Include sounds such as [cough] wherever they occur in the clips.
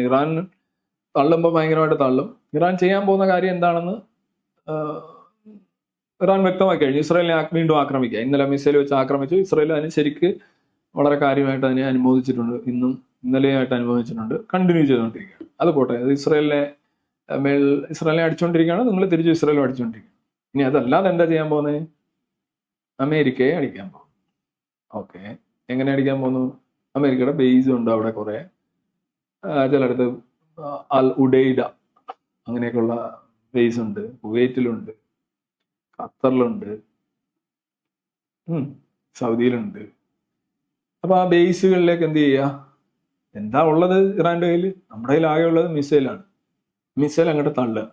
Iran തള്ളുമ്പോൾ ഭയങ്കരമായിട്ട് തള്ളും. Iran ചെയ്യാൻ പോകുന്ന കാര്യം എന്താണെന്ന് ഇറാൻ വ്യക്തമാക്കി കഴിഞ്ഞു. ഇസ്രായേലിനെ വീണ്ടും ആക്രമിക്കുക. ഇന്നലെ മിസൈൽ വെച്ച് ആക്രമിച്ചു. ഇസ്രായേൽ അതിന് ശരിക്ക് വളരെ കാര്യമായിട്ട് അതിനെ അനുമോദിച്ചിട്ടുണ്ട്. ഇന്നും ഇന്നലെയായിട്ട് അനുഭവിച്ചിട്ടുണ്ട് കണ്ടിന്യൂ ചെയ്തുകൊണ്ടിരിക്കുകയാണ്. അത് പോട്ടെ. അത് ഇസ്രായേലിനെ മേൽ ഇസ്രായേലിനെ അടിച്ചുകൊണ്ടിരിക്കുകയാണ്. നിങ്ങൾ തിരിച്ചു ഇസ്രായേലും അടിച്ചുകൊണ്ടിരിക്കുകയാണ് ഇനി അതല്ലാതെ എന്താ ചെയ്യാൻ പോകുന്നത്? അമേരിക്കയെ അടിക്കാൻ പോകും ഓക്കെ എങ്ങനെ അടിക്കാൻ പോകുന്നു? അമേരിക്കയുടെ ബേസ് ഉണ്ട് അവിടെ കുറെ. ചിലയിടത്ത് അൽ ഉഡൈഡ അങ്ങനെയൊക്കെയുള്ള ബേസ് ഉണ്ട്. കുവൈറ്റിലുണ്ട്. ഖത്തറിലുണ്ട്. സൗദിയിലുണ്ട്. അപ്പൊ ആ ബേസുകളിലേക്ക് എന്ത് ചെയ്യുക? എന്താ ഉള്ളത് ഇറാന്റെ കയ്യിൽ നമ്മുടെ കയ്യിൽ ആകെ ഉള്ളത് മിസൈലാണ് മിസൈൽ അങ്ങോട്ട് തള്ളുക.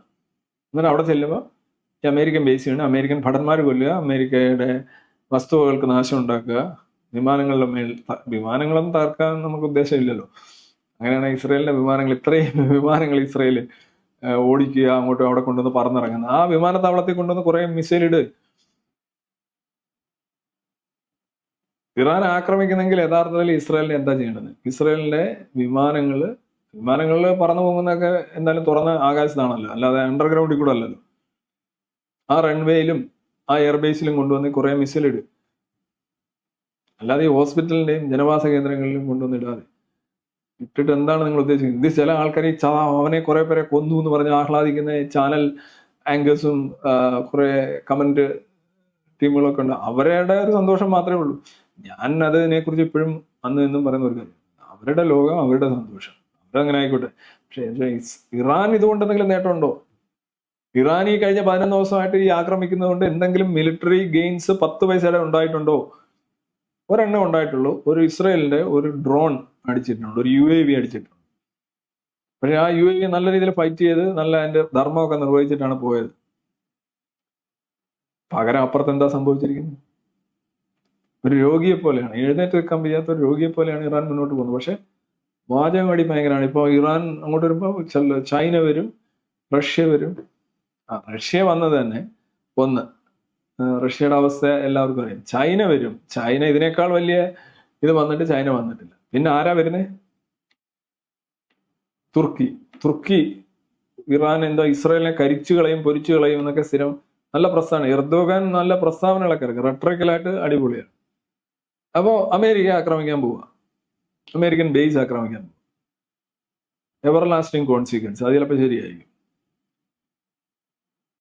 എന്നിട്ട് അവിടെ ചെല്ലുമ്പോൾ ഈ അമേരിക്കൻ ബേസിലാണ് അമേരിക്കൻ ഭടന്മാർ കൊല്ലുക അമേരിക്കയുടെ വസ്തുവകൾക്ക് നാശം ഉണ്ടാക്കുക വിമാനങ്ങളുടെ മേൽ വിമാനങ്ങളും തകർക്കാൻ നമുക്ക് ഉദ്ദേശമില്ലല്ലോ അങ്ങനെയാണ് ഇസ്രയേലിന്റെ വിമാനങ്ങൾ ഇത്രയും [laughs] വിമാനങ്ങൾ ഇസ്രയേൽ ഓടിക്കുക അങ്ങോട്ടും അവിടെ കൊണ്ടുവന്ന് പറന്നിറങ്ങുന്നത്. ആ വിമാനത്താവളത്തിൽ കൊണ്ടുവന്ന് കുറെ മിസൈൽ ഇട്. ഇറാൻ ആക്രമിക്കുന്നെങ്കിൽ യഥാർത്ഥത്തിൽ ഇസ്രായേലിന് എന്താ ചെയ്യേണ്ടത്? ഇസ്രായേലിന്റെ വിമാനങ്ങൾ വിമാനങ്ങളിൽ പറന്നു പോകുന്നതൊക്കെ എന്തായാലും തുറന്ന ആകാശത്താണല്ലോ. അല്ലാതെ അണ്ടർഗ്രൗണ്ടിൽ കൂടെ അല്ലല്ലോ. ആ റൺവേയിലും ആ എയർബേസിലും കൊണ്ടുവന്ന് കുറേ മിസൈൽ ഇട്. അല്ലാതെ ഈ ഹോസ്പിറ്റലിന്റെയും ജനവാസ കേന്ദ്രങ്ങളിലും കൊണ്ടുവന്ന് ഇടാതെ. ഇട്ടിട്ട് എന്താണ് നിങ്ങൾ ഉദ്ദേശിക്കുന്നത്? ഇത് ചില ആൾക്കാർ ഈ ചാ അവനെ കുറെ പേരെ കൊന്നു എന്ന് പറഞ്ഞ് ആഹ്ലാദിക്കുന്ന ചാനൽ ആങ്കേഴ്സും കുറെ കമന്റ് ടീമുകളൊക്കെ ഉണ്ട്. അവരുടെ ഒരു സന്തോഷം മാത്രമേ ഉള്ളൂ. ഞാൻ അതിനെ കുറിച്ച് ഇപ്പോഴും അന്ന് എന്നും പറയുന്ന ഒരു കാര്യം. അവരുടെ ലോകം അവരുടെ സന്തോഷം. അവരങ്ങനെ ആയിക്കോട്ടെ. പക്ഷേ ഇറാൻ ഇതുകൊണ്ട് എന്തെങ്കിലും നേട്ടമുണ്ടോ? ഇറാൻ ഈ കഴിഞ്ഞ പതിനൊന്ന് ദിവസമായിട്ട് ഈ ആക്രമിക്കുന്നതുകൊണ്ട് എന്തെങ്കിലും മിലിറ്ററി ഗെയിൻസ് പത്ത് പൈസയുടെ ഉണ്ടായിട്ടുണ്ടോ? ഒരെണ്ണം ഉണ്ടായിട്ടുള്ളൂ. ഒരു ഇസ്രയേലിന്റെ ഒരു ഡ്രോൺ അടിച്ചിട്ടുണ്ട്. ഒരു യു എ വി അടിച്ചിട്ടുണ്ട്. പക്ഷെ ആ യു എ വി നല്ല രീതിയിൽ ഫൈറ്റ് ചെയ്ത് നല്ല അതിന്റെ ധർമ്മമൊക്കെ നിർവഹിച്ചിട്ടാണ് പോയത്. പകരം അപ്പുറത്ത് എന്താ സംഭവിച്ചിരിക്കുന്നത്? ഒരു രോഗിയെ പോലെയാണ്. എഴുന്നേറ്റ് വെക്കാൻ വയ്യാത്ത ഒരു രോഗിയെ പോലെയാണ് ഇറാൻ മുന്നോട്ട് പോകുന്നത്. പക്ഷെ വാചകം അടി ഭയങ്കരമാണ്. ഇപ്പോൾ ഇറാൻ അങ്ങോട്ട് വരുമ്പോൾ ചൈന വരും റഷ്യ വരും. ആ റഷ്യ വന്നത് തന്നെ ഒന്ന്. റഷ്യയുടെ അവസ്ഥ എല്ലാവർക്കും അറിയാം. ചൈന വരും. ചൈന ഇതിനേക്കാൾ വലിയ ഇത് വന്നിട്ട് ചൈന വന്നിട്ടില്ല. പിന്നെ ആരാ വരുന്നേ? തുർക്കി. തുർക്കി ഇറാൻ എന്തോ ഇസ്രായേലിനെ കരിച്ചു കളയും പൊരിച്ചു കളയും എന്നൊക്കെ സ്ഥിരം നല്ല പ്രസ്താവന എർദോഗാൻ നല്ല പ്രസ്താവനകളൊക്കെ ഇറക്കും റെട്രിക്കലായിട്ട് അടിപൊളിയാണ്. അപ്പോ അമേരിക്ക ആക്രമിക്കാൻ പോവുക അമേരിക്കൻ ബേസ് ആക്രമിക്കാൻ പോവുക എവർ ലാസ്റ്റിംഗ് കോൺസിക്വൻസ് അത് ചിലപ്പോൾ ശരിയായിരിക്കും.